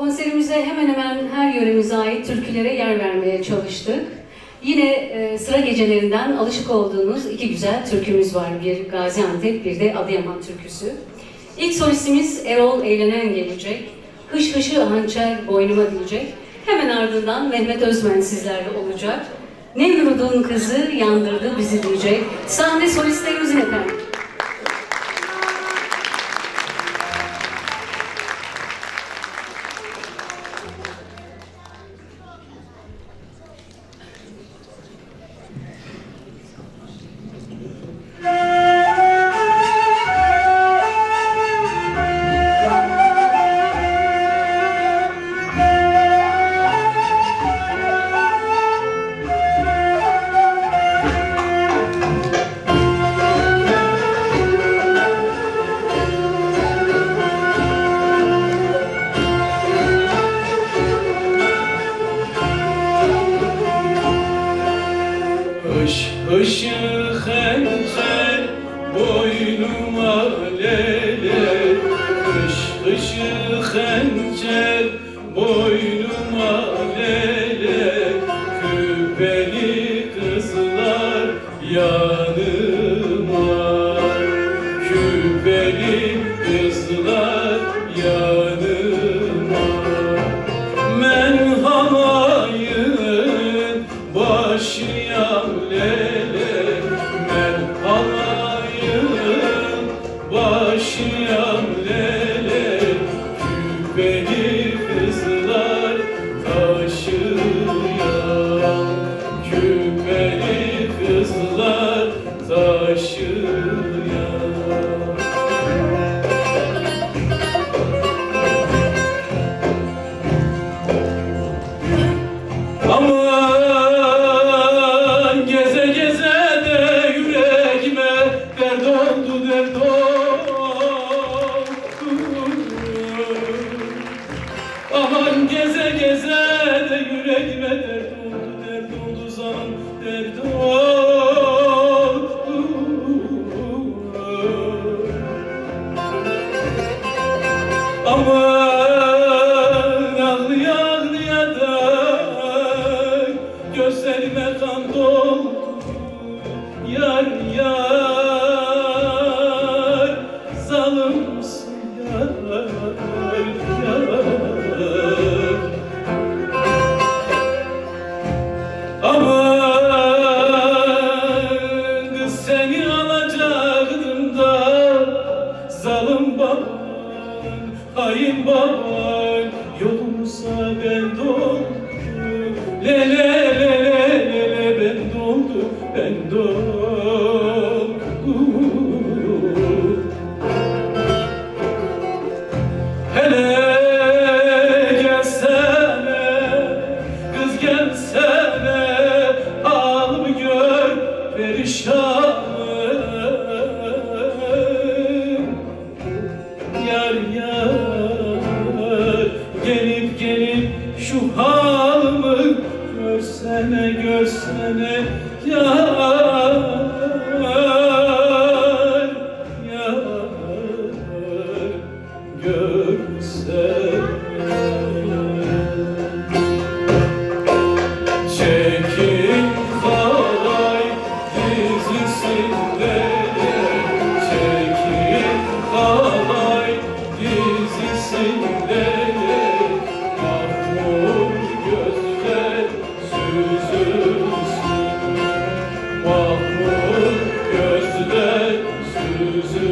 Konserimize hemen hemen her yöremize ait türkülere yer vermeye çalıştık. Yine e, sıra gecelerinden alışık olduğunuz iki güzel türkümüz var. Bir Gaziantep, bir de Adıyaman türküsü. İlk solistimiz Erol Eğlenen gelecek. Hış hışı hançer boynuma diyecek. Hemen ardından Mehmet Özmen sizlerle olacak. Nemrud'un kızı yandırdı bizi diyecek. Sahne solistlerimizin efendim. Hışı hançer boynuma lele. Hış hışı hançer boynuma lele. Küpeli kızlar yanıma Aman ağlıya ağlıya da gözlerime kan doldu Yar yar baban Yolumuza ben doldum Le şu halımı görsene görsene. Yar Jesus.